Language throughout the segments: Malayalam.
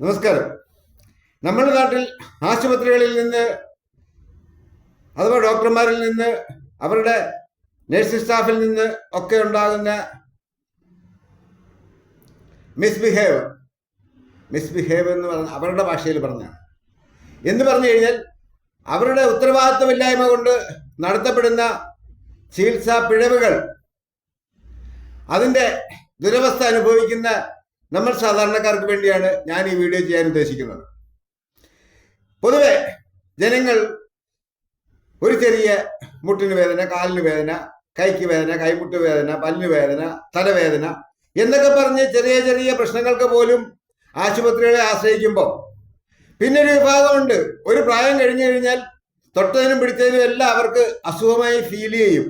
നമസ്കാരം. നമ്മുടെ നാട്ടിൽ ആശുപത്രികളിൽ നിന്ന് അഥവാ ഡോക്ടർമാരിൽ നിന്ന് അവരുടെ നഴ്സിംഗ് സ്റ്റാഫിൽ നിന്ന് ഒക്കെ ഉണ്ടാകുന്ന മിസ്ബിഹേവ് മിസ്ബിഹേവ് എന്ന് പറഞ്ഞ അവരുടെ ഭാഷയിൽ പറഞ്ഞാണ്. എന്ന് പറഞ്ഞു കഴിഞ്ഞാൽ അവരുടെ ഉത്തരവാദിത്വമില്ലായ്മ കൊണ്ട് നടത്തപ്പെടുന്ന ചികിത്സാ പിഴവുകൾ അതിന്റെ ദുരവസ്ഥ അനുഭവിക്കുന്ന നമ്മൾ സാധാരണക്കാർക്ക് വേണ്ടിയാണ് ഞാൻ ഈ വീഡിയോ ചെയ്യാൻ ഉദ്ദേശിക്കുന്നത്. പൊതുവെ ജനങ്ങൾ ഒരു ചെറിയ മുട്ടിന് വേദന കാലിന് വേദന കൈക്ക് വേദന കൈമുട്ട് വേദന പല്ലിന് വേദന തലവേദന എന്നൊക്കെ പറഞ്ഞ് ചെറിയ ചെറിയ പ്രശ്നങ്ങൾക്ക് പോലും ആശുപത്രികളെ ആശ്രയിക്കുമ്പോൾ പിന്നെ ഒരു വിഭാഗമുണ്ട്. ഒരു പ്രായം കഴിഞ്ഞു കഴിഞ്ഞാൽ തൊട്ടതിനും പിടിച്ചതിനും എല്ലാം അവർക്ക് അസുഖമായി ഫീൽ ചെയ്യും.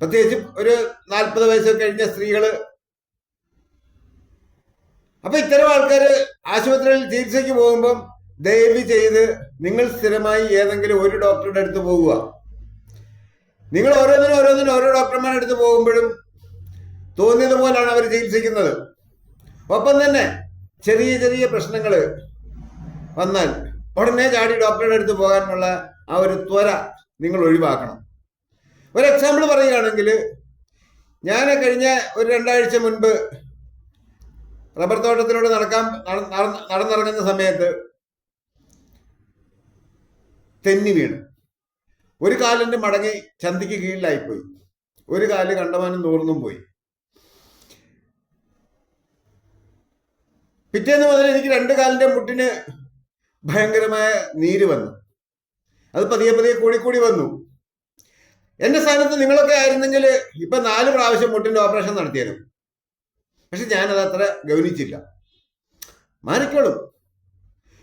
പ്രത്യേകിച്ച് ഒരു നാൽപ്പത് വയസ്സൊക്കെ കഴിഞ്ഞ സ്ത്രീകൾ അപ്പൊ ഇത്തരം ആൾക്കാർ ആശുപത്രിയിൽ ചികിത്സയ്ക്ക് പോകുമ്പം ദയവ് ചെയ്ത് നിങ്ങൾ സ്ഥിരമായി ഏതെങ്കിലും ഒരു ഡോക്ടറുടെ അടുത്ത് പോകുക. നിങ്ങൾ ഓരോന്നിനും ഓരോന്നിനും ഓരോ ഡോക്ടർമാരുടെ അടുത്ത് പോകുമ്പോഴും തോന്നിയതുപോലാണ് അവർ ചികിത്സിക്കുന്നത്. ഒപ്പം തന്നെ ചെറിയ ചെറിയ പ്രശ്നങ്ങൾ വന്നാൽ ഉടനെ ചാടി ഡോക്ടറുടെ അടുത്ത് പോകാനുള്ള ആ ഒരു ത്വര നിങ്ങൾ ഒഴിവാക്കണം. ഒരു എക്സാമ്പിൾ പറയുകയാണെങ്കിൽ ഞാൻ കഴിഞ്ഞ ഒരു രണ്ടാഴ്ച മുൻപ് റബ്ബർ തോട്ടത്തിലൂടെ നടക്കാൻ നടന്ന് നടന്നിറങ്ങുന്ന സമയത്ത് തെന്നി വീണ്. ഒരു കാലിന്റെ മടങ്ങി ചന്തിക്ക് കീഴിലായിപ്പോയി. ഒരു കാൽ കണ്ടമാനം നൂർന്നും പോയി. പിറ്റേന്ന് മുതൽ എനിക്ക് രണ്ട് കാലിന്റെ മുട്ടിന് ഭയങ്കരമായ നീര് വന്നു. അത് പതിയെ പതിയെ കൂടി കൂടി വന്നു. എന്റെ സ്ഥാനത്ത് നിങ്ങളൊക്കെ ആയിരുന്നെങ്കിൽ ഇപ്പൊ നാല് പ്രാവശ്യം മുട്ടിന്റെ ഓപ്പറേഷൻ നടത്തിയാലും പക്ഷെ ഞാനത് അത്ര ഗൗനിച്ചില്ല. മാറിക്കോളും.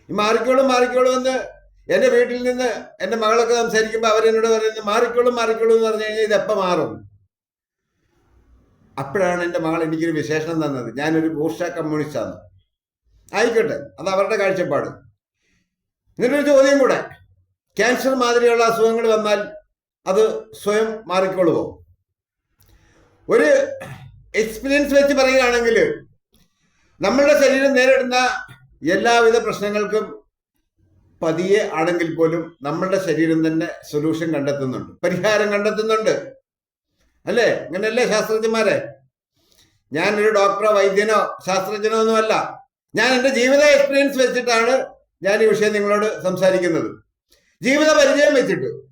ഈ മാറിക്കോളും മാറിക്കോളും എന്ന് എന്റെ വീട്ടിൽ നിന്ന് എന്റെ മകളൊക്കെ സംസാരിക്കുമ്പോൾ അവരെന്നോട് പറയുന്നത് മാറിക്കോളും മാറിക്കോളും എന്ന് പറഞ്ഞു കഴിഞ്ഞാൽ ഇതെപ്പം മാറും? അപ്പോഴാണ് എന്റെ മകൾ എനിക്കൊരു വിശേഷണം തന്നത്. ഞാനൊരു ബൂർഷ കമ്മ്യൂണിസ്റ്റാണ്. ആയിക്കോട്ടെ അത് അവരുടെ കാഴ്ചപ്പാട്. എന്നിട്ടൊരു ചോദ്യം കൂടെ. ക്യാൻസർ മാതിരിയുള്ള അസുഖങ്ങൾ വന്നാൽ അത് സ്വയം മാറിക്കൊള്ളുമോ ഒരു എക്സ്പീരിയൻസ് വെച്ച് പറയുകയാണെങ്കിൽ നമ്മളുടെ ശരീരം നേരിടുന്ന എല്ലാവിധ പ്രശ്നങ്ങൾക്കും പതിയെ ആണെങ്കിൽ പോലും നമ്മളുടെ ശരീരം തന്നെ സൊല്യൂഷൻ കണ്ടെത്തുന്നുണ്ട്. പരിഹാരം കണ്ടെത്തുന്നുണ്ട്. അല്ലേ? അങ്ങനെയല്ലേ ശാസ്ത്രജ്ഞന്മാരെ? ഞാനൊരു ഡോക്ടറോ വൈദ്യനോ ശാസ്ത്രജ്ഞനോ ഒന്നുമല്ല. ഞാൻ എന്റെ ജീവിത എക്സ്പീരിയൻസ് വെച്ചിട്ടാണ് ഞാൻ ഈ വിഷയം നിങ്ങളോട് സംസാരിക്കുന്നത്. ജീവിത പരിചയം വെച്ചിട്ട്.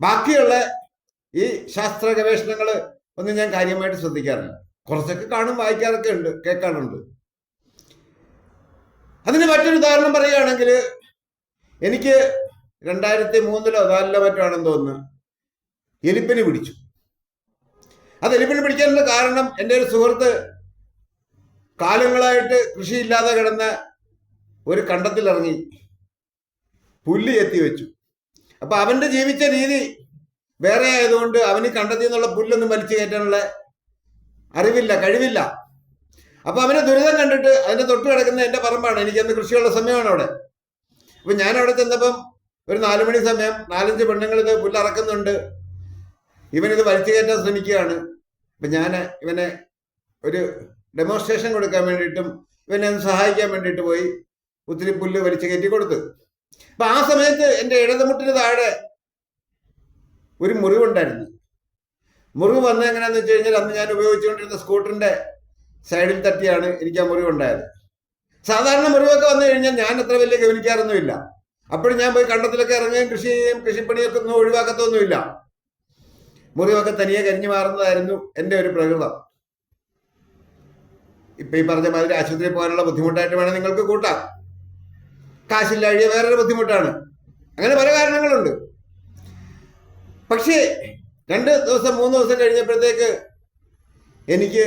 ബാക്കിയുള്ള ഈ ശാസ്ത്ര ഗവേഷണങ്ങൾ ഒന്നും ഞാൻ കാര്യമായിട്ട് ശ്രദ്ധിക്കാറില്ല. കുറച്ചൊക്കെ കാണും വായിക്കാറൊക്കെ ഉണ്ട് കേൾക്കാറുണ്ട്. അതിന് മറ്റൊരു ഉദാഹരണം പറയുകയാണെങ്കിൽ എനിക്ക് രണ്ടായിരത്തി മൂന്നിലോ നാലിലോ മറ്റോ ആണെന്ന് തോന്നുന്നു. എലിപ്പനി പിടിച്ചു. അത് എലിപ്പനി പിടിക്കാനുള്ള കാരണം എന്റെ ഒരു സുഹൃത്ത് കാലങ്ങളായിട്ട് കൃഷിയില്ലാതെ കിടന്ന ഒരു കണ്ടത്തിലിറങ്ങി പുല്ല് എത്തി വെച്ചു. അപ്പൊ അവന്റെ ജീവിച്ച രീതി വേറെ ആയതുകൊണ്ട് അവന് കണ്ടെത്തി എന്നുള്ള പുല്ലൊന്നും വലിച്ചു കയറ്റാനുള്ള അറിവില്ല കഴിവില്ല. അപ്പൊ അവനെ ദുരിതം കണ്ടിട്ട് അതിന്റെ തൊട്ട് കിടക്കുന്ന എന്റെ പറമ്പാണ്. എനിക്കന്ന് കൃഷിയുള്ള സമയമാണ് അവിടെ. അപ്പൊ ഞാൻ അവിടെ ചെന്നപ്പം ഒരു നാലു മണി സമയം നാലഞ്ച് പെണ്ണുങ്ങൾ ഇത് പുല്ലറക്കുന്നുണ്ട് ഇവനിത് വലിച്ചു കയറ്റാൻ ശ്രമിക്കുകയാണ്. അപ്പൊ ഞാൻ ഇവനെ ഒരു ഡെമോൺസ്ട്രേഷൻ കൊടുക്കാൻ വേണ്ടിയിട്ടും ഇവനെ ഒന്ന് സഹായിക്കാൻ വേണ്ടിയിട്ട് പോയി ഒത്തിരി പുല്ല് വലിച്ചു കയറ്റി കൊടുത്തു. അപ്പൊ ആ സമയത്ത് എന്റെ ഇടതുമുട്ടിന് താഴെ ഒരു മുറിവുണ്ടായിരുന്നു. മുറിവ് വന്നത് എങ്ങനെയാണെന്ന് വെച്ച് കഴിഞ്ഞാൽ അന്ന് ഞാൻ ഉപയോഗിച്ചുകൊണ്ടിരുന്ന സ്കൂട്ടറിന്റെ സൈഡിൽ തട്ടിയാണ് എനിക്ക് ആ മുറിവുണ്ടായത്. സാധാരണ മുറിവൊക്കെ വന്നു കഴിഞ്ഞാൽ ഞാൻ അത്ര വലിയ ഗവനിക്കാറൊന്നുമില്ല അപ്പോഴും ഞാൻ പോയി കണ്ടത്തിലൊക്കെ ഇറങ്ങുകയും കൃഷി ചെയ്യുകയും കൃഷിപ്പണിയൊക്കെ ഒന്നും ഒഴിവാക്കത്തൊന്നുമില്ല. മുറിവൊക്കെ തനിയെ കരിഞ്ഞു മാറുന്നതായിരുന്നു എന്റെ ഒരു പ്രകൃതം. ഇപ്പൊ ഈ പറഞ്ഞ മാതിരി ആശുപത്രിയിൽ പോകാനുള്ള ബുദ്ധിമുട്ടായിട്ട് വേണം നിങ്ങൾക്ക് കൂട്ടാം. കാശില്ലാഴിയ വേറൊരു ബുദ്ധിമുട്ടാണ്. അങ്ങനെ പല കാരണങ്ങളുണ്ട്. പക്ഷേ രണ്ട് ദിവസം മൂന്ന് ദിവസം കഴിഞ്ഞപ്പോഴത്തേക്ക് എനിക്ക്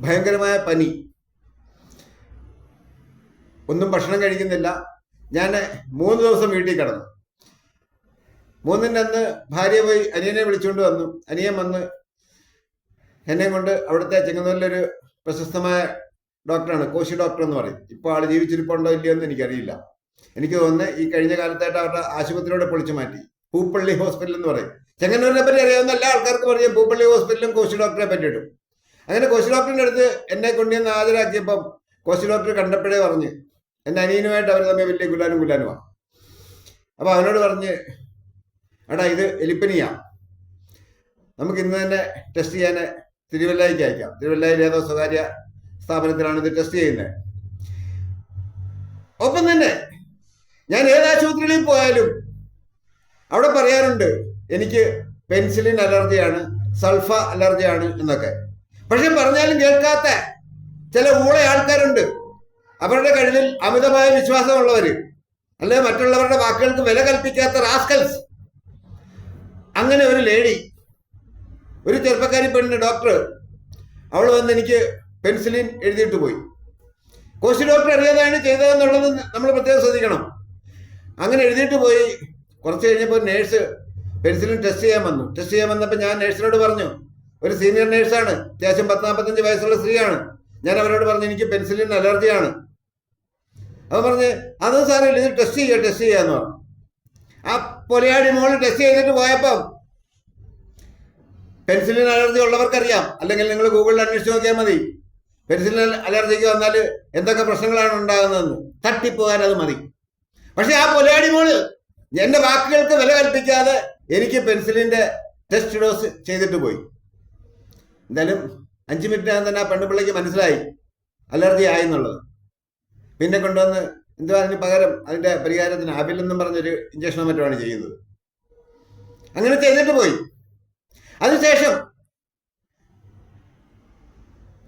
ഭയങ്കരമായ പനി. ഒന്നും ഭക്ഷണം കഴിക്കുന്നില്ല. ഞാൻ മൂന്ന് ദിവസം വീട്ടിൽ കിടന്നു. മൂന്നിന്റെ അന്ന് ഭാര്യ പോയി അനിയനെ വിളിച്ചുകൊണ്ട് വന്നു. അനിയൻ വന്ന് എന്നെ കൊണ്ട് അവിടുത്തെ ചെങ്ങന്നൂരിലൊരു പ്രശസ്തമായ ഡോക്ടറാണ് കോശി ഡോക്ടർ എന്ന് പറയും. ഇപ്പോൾ ആൾ ജീവിച്ചിരിപ്പുണ്ടോ ഇല്ലയോ എന്ന് എനിക്കറിയില്ല. എനിക്ക് തോന്നുന്നത് ഈ കഴിഞ്ഞ കാലത്തായിട്ട് അവരുടെ ആശുപത്രിയോടെ പൊളിച്ചു മാറ്റി. പൂപ്പള്ളി ഹോസ്പിറ്റൽ എന്ന് പറയും. ചെങ്ങന്നൂരിനെ പറ്റി അറിയാവുന്ന എല്ലാ ആൾക്കാർക്കും അറിയാം പൂപ്പള്ളി ഹോസ്പിറ്റലും കോശി ഡോക്ടറെ പറ്റിയിട്ടും. അങ്ങനെ കോശി ഡോക്ടറിന്റെ അടുത്ത് എന്നെ കൊണ്ടുവന്ന് ഹാജരാക്കിയപ്പം കോശി ഡോക്ടർ കണ്ടപ്പോഴേ പറഞ്ഞ് എന്റെ അനിയനുമായിട്ട് അവർ തമ്മിൽ വലിയ ഗുലാനും ഗുലാനുമാണ് അപ്പോൾ അവനോട് പറഞ്ഞ് എടാ ഇത് എലിപ്പനിയാ. നമുക്ക് ഇന്ന് തന്നെ ടെസ്റ്റ് ചെയ്യാൻ തിരുവല്ലയ്ക്ക് അയക്കാം. തിരുവല്ലയിൽ ഏതോ സ്വകാര്യ സ്ഥാപനത്തിലാണ് ഇത് ടെസ്റ്റ് ചെയ്യുന്നത് ഒപ്പം തന്നെ ഞാൻ ഏത് ആശുപത്രികളിൽ പോയാലും അവിടെ പറയാറുണ്ട് എനിക്ക് പെൻസിലിൻ അലർജിയാണ് സൾഫ അലർജിയാണ് എന്നൊക്കെ. പക്ഷെ പറഞ്ഞാലും കേൾക്കാത്ത ചില ഊള ആൾക്കാരുണ്ട്. അവരുടെ കഴിവിൽ അമിതമായ വിശ്വാസമുള്ളവര് അല്ലെങ്കിൽ മറ്റുള്ളവരുടെ വാക്കുകൾക്ക് വില കൽപ്പിക്കാത്ത റാസ്കൽസ്. അങ്ങനെ ഒരു ലേഡി ഒരു ചെറുപ്പക്കാരി പെണ്ണ് ഡോക്ടർ അവൾ വന്ന് എനിക്ക് പെൻസിലിൻ എഴുതിയിട്ട് പോയി. കോശി ഡോക്ടർ അറിയാതെയാണ് ചെയ്തതെന്നുള്ളത് നമ്മൾ പ്രത്യേകം ശ്രദ്ധിക്കണം. അങ്ങനെ എഴുതിയിട്ട് പോയി കുറച്ച് കഴിഞ്ഞപ്പോൾ നേഴ്സ് പെൻസിലിൻ ടെസ്റ്റ് ചെയ്യാൻ വന്നു. ടെസ്റ്റ് ചെയ്യാൻ വന്നപ്പോൾ ഞാൻ നേഴ്സിനോട് പറഞ്ഞു ഒരു സീനിയർ നേഴ്സാണ് അത്യാവശ്യം പത്ത് നാൽപ്പത്തഞ്ച് വയസ്സുള്ള സ്ത്രീയാണ്. ഞാൻ അവരോട് പറഞ്ഞു എനിക്ക് പെൻസിലിൻ അലർജിയാണ്. അവൻ പറഞ്ഞ് അത് സാറില്ല ഇത് ടെസ്റ്റ് ചെയ്യുക ടെസ്റ്റ് ചെയ്യാന്ന് പറഞ്ഞു. ആ പൊലയാടി മോൾ ടെസ്റ്റ് ചെയ്തിട്ട് പോയപ്പം പെൻസിലിൻ അലർജി ഉള്ളവർക്കറിയാം. അല്ലെങ്കിൽ നിങ്ങൾ ഗൂഗിളിൽ അന്വേഷിച്ച് നോക്കിയാൽ മതി. പെൻസിലിൻ അലർജിക്ക് വന്നാൽ എന്തൊക്കെ പ്രശ്നങ്ങളാണ് ഉണ്ടാകുന്നതെന്ന്. തട്ടിപ്പോകാൻ അത് മതി. പക്ഷെ ആ പൊലയാടി മോൾ എന്റെ വാക്കുകൾക്ക് വില കൽപ്പിക്കാതെ എനിക്ക് പെൻസിലിന്റെ ടെസ്റ്റ് ഡോസ് ചെയ്തിട്ട് പോയി. എന്തായാലും അഞ്ച് മിനിറ്റിനകം തന്നെ ആ പെണ്ണുപിള്ളയ്ക്ക് മനസ്സിലായി. അലർജി ആയി എന്നുള്ളത്. പിന്നെ കൊണ്ടുവന്ന് എന്തുവാ അതിന് പകരം അതിന്റെ പരിഹാരത്തിന് ആപില്ലെന്നും പറഞ്ഞൊരു ഇഞ്ചക്ഷനോ മറ്റുമാണ് ചെയ്യുന്നത്. അങ്ങനെ ചെയ്തിട്ട് പോയി. അതിനുശേഷം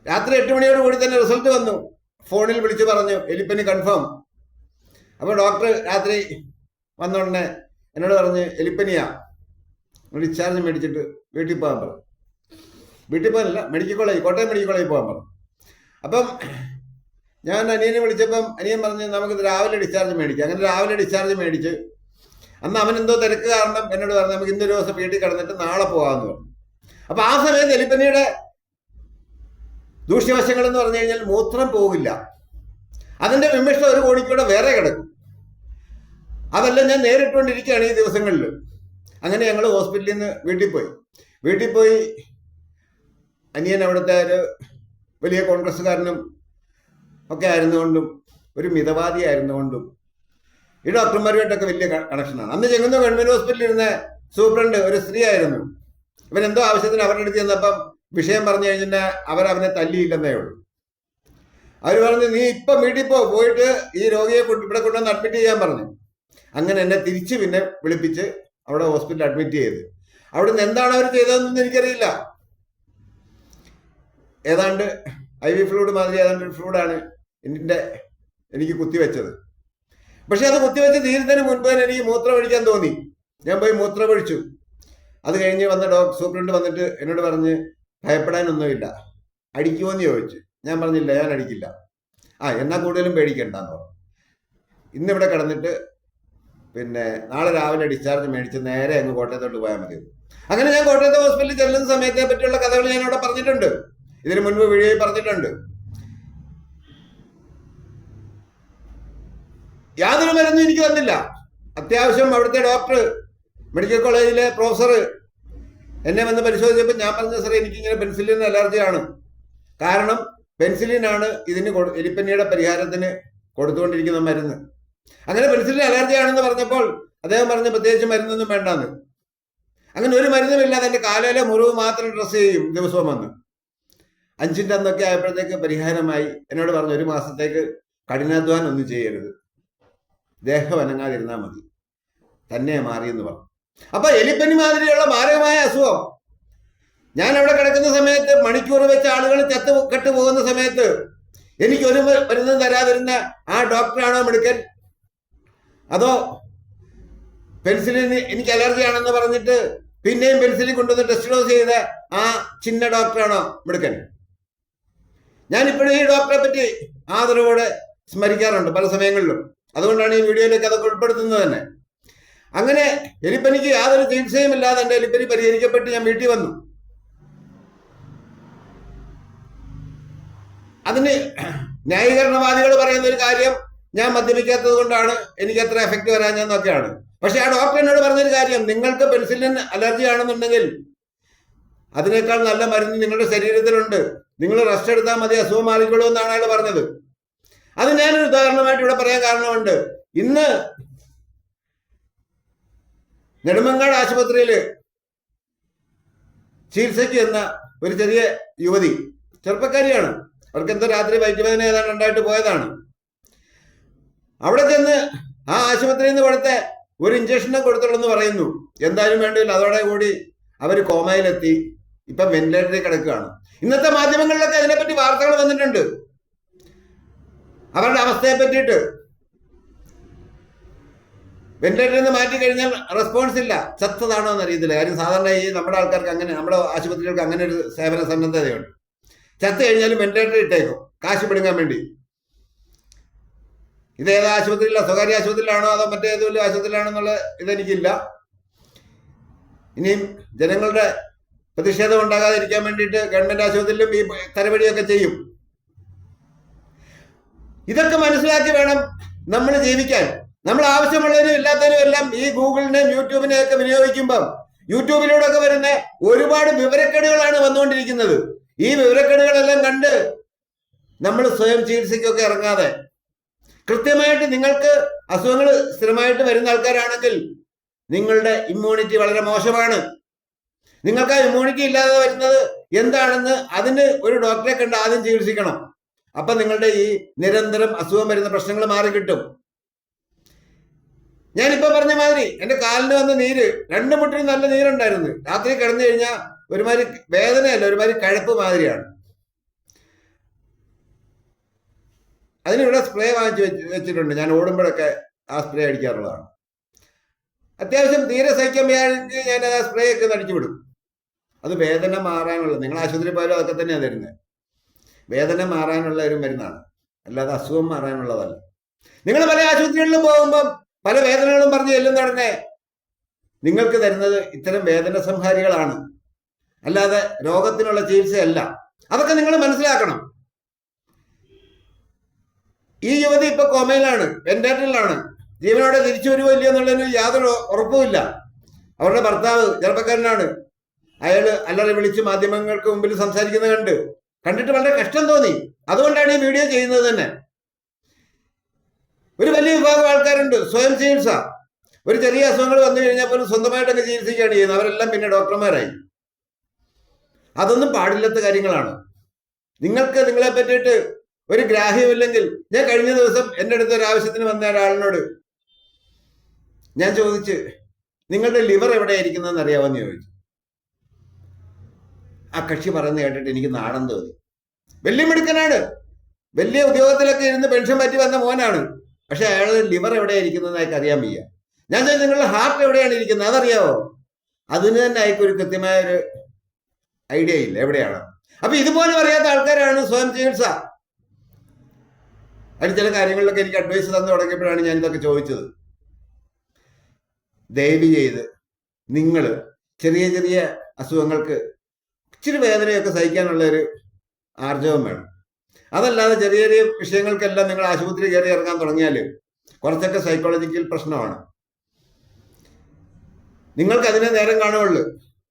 രാത്രി എട്ട് മണിയോട് കൂടി തന്നെ റിസൾട്ട് വന്നു. ഫോണിൽ വിളിച്ചു പറഞ്ഞു എലിപ്പനി കൺഫേം. അപ്പോൾ ഡോക്ടർ രാത്രി വന്ന ഉടനെ എന്നോട് പറഞ്ഞ് എലിപ്പനിയ. ഡിസ്ചാർജ് മേടിച്ചിട്ട് വീട്ടിൽ പോകാൻ പറഞ്ഞു. വീട്ടിൽ പോകാനല്ല മെഡിക്കൽ കോളേജ് കോട്ടയം മെഡിക്കൽ കോളേജിൽ പോകാൻ പറഞ്ഞു. അപ്പം ഞാൻ അനിയനെ വിളിച്ചപ്പം അനിയൻ പറഞ്ഞ് നമുക്ക് രാവിലെ ഡിസ്ചാർജ് മേടിക്കാം. അങ്ങനെ രാവിലെ ഡിസ്ചാർജ് മേടിച്ച് അന്ന് അവൻ എന്തോ തിരക്ക് കാരണം എന്നോട് പറഞ്ഞു നമുക്ക് ഇന്നൊരു ദിവസം വീട്ടിൽ കിടന്നിട്ട് നാളെ പോകാമെന്ന് പറഞ്ഞു. അപ്പൊ ആ സമയത്ത് എലിപ്പനിയുടെ ദൂഷ്യവശങ്ങൾ എന്ന് പറഞ്ഞു കഴിഞ്ഞാൽ മൂത്രം പോകില്ല. അതിന്റെ വിമിഷം ഒരു കോടിക്കൂടെ വേറെ കിടക്കും. അതെല്ലാം ഞാൻ നേരിട്ടുകൊണ്ടിരിക്കുകയാണ് ഈ ദിവസങ്ങളിൽ. അങ്ങനെ ഞങ്ങൾ ഹോസ്പിറ്റലിൽ നിന്ന് വീട്ടിൽ പോയി. വീട്ടിൽ പോയി അനിയൻ അവിടുത്തെ ഒരു വലിയ കോൺഗ്രസ്സുകാരനും ഒക്കെ ആയിരുന്നുകൊണ്ടും ഒരു മിതവാദി ആയിരുന്നുകൊണ്ടും ഈ ഡോക്ടർമാരുമായിട്ടൊക്കെ വലിയ കണക്ഷനാണ് അന്ന് ചെങ്ങുന്ന ഗവൺമെന്റ് ഹോസ്പിറ്റലിൽ ഇരുന്ന സൂപ്രണ്ട് ഒരു സ്ത്രീ ആയിരുന്നു. ഇവൻ എന്തോ ആവശ്യത്തിന് അവരുടെ അടുത്ത് ചെന്നപ്പം വിഷയം പറഞ്ഞു കഴിഞ്ഞാൽ അവർ അവനെ തല്ലിയില്ലെന്നേ ഉള്ളൂ. അവർ പറഞ്ഞു നീ ഇപ്പം വീട്ടിൽ പോയിട്ട് ഈ രോഗിയെ ഇവിടെ കൊണ്ടുവന്ന് അഡ്മിറ്റ് ചെയ്യാൻ പറഞ്ഞു. അങ്ങനെ എന്നെ തിരിച്ച് പിന്നെ വിളിപ്പിച്ച് അവിടെ ഹോസ്പിറ്റലിൽ അഡ്മിറ്റ് ചെയ്ത്. അവിടുന്ന് എന്താണ് അവർ ചെയ്തതെന്നൊന്നും എനിക്കറിയില്ല. ഏതാണ്ട് ഐ വി ഫ്ലൂഡ് മാതിരി ഏതാണ്ട് ഫ്ലൂഡാണ് എന്റെ എനിക്ക് കുത്തിവെച്ചത്. പക്ഷെ അത് കുത്തിവെച്ച് തീരുന്നതിന് മുൻപ് തന്നെ എനിക്ക് മൂത്രം ഒഴിക്കാൻ തോന്നി. ഞാൻ പോയി മൂത്രം ഒഴിച്ചു. അത് കഴിഞ്ഞ് വന്ന ഡോക്ടർ സൂപ്രണ്ട് വന്നിട്ട് എന്നോട് പറഞ്ഞ് ഭയപ്പെടാനൊന്നുമില്ല. അടിക്കുമോന്ന് ചോദിച്ചു. ഞാൻ പറഞ്ഞില്ല ഞാൻ അടിക്കില്ല. ആ എന്നാൽ കൂടുതലും പേടിക്കണ്ടെന്ന് പറഞ്ഞു. ഇന്നിവിടെ കിടന്നിട്ട് പിന്നെ നാളെ രാവിലെ ഡിസ്ചാർജ് മേടിച്ച് നേരെ അങ്ങ് കോട്ടയത്തോട്ട് പോയാൽ മതി. അങ്ങനെ ഞാൻ കോട്ടയത്തെ ഹോസ്പിറ്റലിൽ ചെല്ലുന്ന സമയത്തെ പറ്റിയുള്ള കഥകൾ ഞാൻ അവിടെ പറഞ്ഞിട്ടുണ്ട്. ഇതിനു മുൻപ് വീഡിയോയിൽ പറഞ്ഞിട്ടുണ്ട്. യാതൊരു മരുന്നും എനിക്ക് തന്നില്ല. അത്യാവശ്യം അവിടുത്തെ ഡോക്ടർ മെഡിക്കൽ കോളേജിലെ പ്രൊഫസർ എന്നെ വന്ന് പരിശോധിച്ചപ്പോൾ ഞാൻ പറഞ്ഞ സാറേ എനിക്കിങ്ങനെ പെൻസിലിൻ അലർജിയാണ് കാരണം പെൻസിലിനാണ് ഇതിന് എലിപ്പനിയുടെ പരിഹാരത്തിന് കൊടുത്തുകൊണ്ടിരിക്കുന്ന മരുന്ന്. അങ്ങനെ പെൻസിലിന് അലർജി ആണെന്ന് പറഞ്ഞപ്പോൾ അദ്ദേഹം പറഞ്ഞ പ്രത്യേകിച്ച് മരുന്നൊന്നും വേണ്ടാന്ന്. അങ്ങനെ ഒരു മരുന്നുമില്ലാതെ എന്റെ കാലയിലെ മുറിവ് മാത്രം ഡ്രസ്സ് ചെയ്യും ദിവസവും വന്ന്. അഞ്ചിന്റെ അന്നൊക്കെ ആയപ്പോഴത്തേക്ക് പരിഹാരമായി. എന്നോട് പറഞ്ഞു ഒരു മാസത്തേക്ക് കഠിനാധ്വാനം ഒന്നും ചെയ്യരുത്. ദേഹം അനങ്ങാതിരുന്നാൽ മതി. തന്നെ മാറിയെന്ന് പറഞ്ഞു. അപ്പൊ എലിപ്പനി മാതിരിയുള്ള മാരകമായ അസുഖം. ഞാൻ അവിടെ കിടക്കുന്ന സമയത്ത് മണിക്കൂർ വെച്ച് ആളുകൾ ചത്ത് കെട്ട് പോകുന്ന സമയത്ത് എനിക്ക് ഒരു മരുന്നും തരാതിരുന്ന ആ ഡോക്ടറാണോ മിടുക്കൻ അതോ പെൻസിലിന് എനിക്ക് അലർജി ആണെന്ന് പറഞ്ഞിട്ട് പിന്നെയും പെൻസിലിൻ കൊണ്ടുവന്ന് ടെസ്റ്റ് ഡോസ് ചെയ്ത ആ ചിന്ന ഡോക്ടറാണോ മിടുക്കൻ? ഞാനിപ്പോഴും ഈ ഡോക്ടറെ പറ്റി ആദരവോടെ സ്മരിക്കാറുണ്ട് പല സമയങ്ങളിലും. അതുകൊണ്ടാണ് ഈ വീഡിയോയിലേക്ക് അതൊക്കെ ഉൾപ്പെടുത്തുന്നത് തന്നെ. അങ്ങനെ എലിപ്പനിക്ക് യാതൊരു ചികിത്സയും ഇല്ലാതെ എന്റെ എലിപ്പനി പരിഹരിക്കപ്പെട്ട് ഞാൻ വീട്ടിൽ വന്നു. അതിന് ന്യായീകരണവാദികൾ പറയുന്ന ഒരു കാര്യം ഞാൻ മദ്യപിക്കാത്തത് കൊണ്ടാണ് എനിക്ക് അത്ര എഫക്റ്റ് വരാഞ്ഞെന്നൊക്കെയാണ് പക്ഷെ ആ ഡോക്ടർ എന്നോട് പറഞ്ഞൊരു കാര്യം നിങ്ങൾക്ക് പെൻസിലിൻ അലർജി ആണെന്നുണ്ടെങ്കിൽ അതിനേക്കാൾ നല്ല മരുന്ന് നിങ്ങളുടെ ശരീരത്തിലുണ്ട്. നിങ്ങൾ റെസ്റ്റ് എടുത്താൽ മതി അസുഖം മാറിക്കൊള്ളൂ എന്നാണ് അയാൾ പറഞ്ഞത്. അത് ഞാനൊരു ഉദാഹരണമായിട്ട് ഇവിടെ പറയാൻ കാരണമുണ്ട്. ഇന്ന് നെടുമങ്ങാട് ആശുപത്രിയിൽ ചികിത്സയ്ക്ക് എന്ന ഒരു ചെറിയ യുവതി ചെറുപ്പക്കാരിയാണ്. അവർക്ക് എന്തോ രാത്രി വൈദ്യുതി ഏതാണ്ട് ഉണ്ടായിട്ട് പോയതാണ്. അവിടെ ചെന്ന് ആ ആശുപത്രിയിൽ നിന്ന് കൊടുത്ത ഒരു ഇഞ്ചക്ഷനും കൊടുത്തുള്ളൂ പറയുന്നു. എന്തായാലും വേണ്ടില്ല. അതോടെ കൂടി അവർ കോമയിലെത്തി. ഇപ്പം വെന്റിലേറ്ററിൽ കിടക്കുകയാണ്. ഇന്നത്തെ മാധ്യമങ്ങളിലൊക്കെ അതിനെപ്പറ്റി വാർത്തകൾ വന്നിട്ടുണ്ട്. അവരുടെ അവസ്ഥയെ പറ്റിയിട്ട്. വെന്റിലേറ്ററിൽ നിന്ന് മാറ്റി കഴിഞ്ഞാൽ റെസ്പോൺസ് ഇല്ല. ചത്തതാണോ എന്ന് അറിയത്തില്ല കാര്യം സാധാരണ ഈ നമ്മുടെ ആൾക്കാർക്ക് അങ്ങനെ നമ്മുടെ ആശുപത്രികൾക്ക് അങ്ങനെ ഒരു സേവന സന്നദ്ധതയുണ്ട്. ചത്ത് കഴിഞ്ഞാലും വെന്റിലേറ്റർ ഇട്ടേക്കും. കാശ് പിടുങ്ങാൻ വേണ്ടി. ഇത് ഏത് ആശുപത്രിയിലാണ് സ്വകാര്യ ആശുപത്രിയിലാണോ അതോ മറ്റേതെങ്കിലും ആശുപത്രിയിലാണോ എന്നുള്ള ഇതെനിക്കില്ല. ഇനിയും ജനങ്ങളുടെ പ്രതിഷേധം ഉണ്ടാകാതിരിക്കാൻ വേണ്ടിയിട്ട് ഗവൺമെന്റ് ആശുപത്രിയിലും ഈ തരവടിയൊക്കെ ചെയ്യും. ഇതൊക്കെ മനസ്സിലാക്കി വേണം നമ്മൾ ജീവിക്കാൻ. നമ്മൾ ആവശ്യമുള്ളതിനും ഇല്ലാത്തതിനും എല്ലാം ഈ ഗൂഗിളിനെയും യൂട്യൂബിനെയും ഒക്കെ വിനിയോഗിക്കുമ്പം യൂട്യൂബിലൂടെ ഒക്കെ വരുന്ന ഒരുപാട് വിവരക്കേടുകളാണ് വന്നുകൊണ്ടിരിക്കുന്നത്. ഈ വിവരക്കേടുകളെല്ലാം കണ്ട് നമ്മൾ സ്വയം ചികിത്സയ്ക്കൊക്കെ ഇറങ്ങാതെ കൃത്യമായിട്ട് നിങ്ങൾക്ക് അസുഖങ്ങൾ സ്ഥിരമായിട്ട് വരുന്ന ആൾക്കാരാണെങ്കിൽ നിങ്ങളുടെ ഇമ്മ്യൂണിറ്റി വളരെ മോശമാണ്. നിങ്ങൾക്ക് ആ ഇമ്മ്യൂണിറ്റി ഇല്ലാതെ വരുന്നത് എന്താണെന്ന് അതിന് ഒരു ഡോക്ടറെ കണ്ട് ആദ്യം ചികിത്സിക്കണം. അപ്പൊ നിങ്ങളുടെ ഈ നിരന്തരം അസുഖം വരുന്ന പ്രശ്നങ്ങൾ മാറി കിട്ടും. ഞാനിപ്പോ പറഞ്ഞ മാതിരി എന്റെ കാലിന് വന്ന നീര് രണ്ട് മുട്ടിന് നല്ല നീരുണ്ടായിരുന്നു. രാത്രി കിടന്നു കഴിഞ്ഞാൽ ഒരുമാതിരി വേദനയല്ല ഒരുമാതിരി കഴപ്പ് മാതിരിയാണ്. അതിനിവിടെ സ്പ്രേ വാങ്ങിച്ച് വെച്ച് വെച്ചിട്ടുണ്ട്. ഞാൻ ഓടുമ്പോഴൊക്കെ ആ സ്പ്രേ അടിക്കാറുള്ളതാണ്. അത്യാവശ്യം തീരെ സഹിക്കാൻ വയ്യാണെങ്കിൽ ഞാൻ ആ സ്പ്രേ ഒക്കെ അടിച്ചു വിടും. അത് വേദന മാറാനുള്ളത് നിങ്ങൾ ആശുപത്രി പോയാലും അതൊക്കെ തന്നെയാണ് തരുന്നത് വേദന മാറാനുള്ള ഒരു മരുന്നാണ്. അല്ലാതെ അസുഖം മാറാനുള്ളതല്ല. നിങ്ങൾ പല ആശുപത്രികളിലും പോകുമ്പം പല വേദനകളും പറഞ്ഞ് നടന്നെ നിങ്ങൾക്ക് തരുന്നത് ഇത്തരം വേദന സംഹാരികളാണ്. അല്ലാതെ രോഗത്തിനുള്ള ചികിത്സയല്ല. അതൊക്കെ നിങ്ങൾ മനസ്സിലാക്കണം. ഈ യുവതി ഇപ്പൊ കോമയിലാണ് വെന്റിലേറ്ററിലാണ് ജീവനോടെ തിരിച്ചു വരുമോ ഇല്ലയോ എന്നുള്ളതിന് യാതൊരു ഉറപ്പുമില്ല. അവരുടെ ഭർത്താവ് ചെറുപ്പക്കാരനാണ് അയാൾ അല്ലറി വിളിച്ച് മാധ്യമങ്ങൾക്ക് മുമ്പിൽ സംസാരിക്കുന്നത് കണ്ട് കണ്ടിട്ട് വളരെ കഷ്ടം തോന്നി. അതുകൊണ്ടാണ് ഈ വീഡിയോ ചെയ്യുന്നത് തന്നെ. ഒരു വലിയ വിഭാഗം ആൾക്കാരുണ്ട് സ്വയം ചികിത്സ. ഒരു ചെറിയ അസുഖങ്ങൾ വന്നു കഴിഞ്ഞാൽ പോലും സ്വന്തമായിട്ടൊക്കെ ചികിത്സിക്കുകയാണ് ചെയ്യുന്നത്. അവരെല്ലാം പിന്നെ ഡോക്ടർമാരായി. അതൊന്നും പാടില്ലാത്ത കാര്യങ്ങളാണ്. നിങ്ങൾക്ക് നിങ്ങളെ പറ്റിയിട്ട് ഒരു ഗ്രാഹ്യമില്ലെങ്കിൽ ഞാൻ കഴിഞ്ഞ ദിവസം എന്റെ അടുത്ത് ഒരു ആവശ്യത്തിന് വന്ന ഒരാളിനോട് ഞാൻ ചോദിച്ച് നിങ്ങളുടെ ലിവർ എവിടെ ഇരിക്കുന്നതെന്ന് അറിയാമെന്ന് ചോദിച്ചു. ആ കക്ഷി പറയുന്നത് കേട്ടിട്ട് എനിക്ക് നാണം തോന്നി. വലിയ മിടുക്കനാണ്. വലിയ ഉദ്യോഗത്തിലൊക്കെ ഇരുന്ന് പെൻഷൻ പറ്റി വന്ന മോനാണ്. പക്ഷെ അയാളുടെ ലിവർ എവിടെ ഇരിക്കുന്നതെന്ന് അയാൾക്ക് അറിയാൻ വയ്യ. ഞാൻ ചോദിച്ചു നിങ്ങളുടെ ഹാർട്ട് എവിടെയാണ് ഇരിക്കുന്നത്? അതറിയാവോ? അതിന് തന്നെ അയക്ക് ഒരു കൃത്യമായ ഒരു ഐഡിയ ഇല്ല എവിടെയാണ്. അപ്പൊ ഇതുപോലും അറിയാത്ത ആൾക്കാരാണ് സ്വയം ചികിത്സ. അതിന് ചില കാര്യങ്ങളിലൊക്കെ എനിക്ക് അഡ്വൈസ് തന്നു തുടങ്ങിയപ്പോഴാണ് ഞാൻ ഇതൊക്കെ ചോദിച്ചത്. ദയവ് ചെയ്ത് നിങ്ങൾ ചെറിയ ചെറിയ അസുഖങ്ങൾക്ക് ഇച്ചിരി വേദനയൊക്കെ സഹിക്കാനുള്ള ഒരു ആർജവം വേണം. അതല്ലാതെ ചെറിയ ചെറിയ വിഷയങ്ങൾക്കെല്ലാം നിങ്ങൾ ആശുപത്രി കയറി ഇറങ്ങാൻ തുടങ്ങിയാൽ കുറച്ചൊക്കെ സൈക്കോളജിക്കൽ പ്രശ്നമാണ്. നിങ്ങൾക്ക് അതിനെ നേരം കാണുകയുള്ളൂ.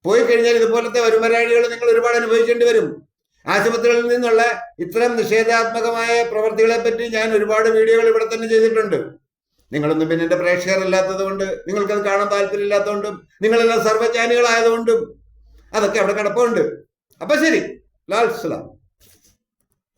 പോയി കഴിഞ്ഞാൽ ഇതുപോലത്തെ വരുമരാഴികൾ നിങ്ങൾ ഒരുപാട് അനുഭവിക്കേണ്ടി വരും. ആശുപത്രികളിൽ നിന്നുള്ള ഇത്തരം നിഷേധാത്മകമായ പ്രവൃത്തികളെ പറ്റി ഞാൻ ഒരുപാട് വീഡിയോകൾ ഇവിടെ തന്നെ ചെയ്തിട്ടുണ്ട്. നിങ്ങളൊന്നും പിന്നെ എന്റെ പ്രേക്ഷകരല്ലാത്തത് കൊണ്ട് നിങ്ങൾക്കത് കാണാൻ താല്പര്യമില്ലാത്തതുകൊണ്ടും നിങ്ങളെല്ലാം സർവജ്ഞാനികളായതുകൊണ്ടും അതൊക്കെ അവിടെ കിടപ്പുണ്ട്. അപ്പൊ ശരി. ലാൽ സലാം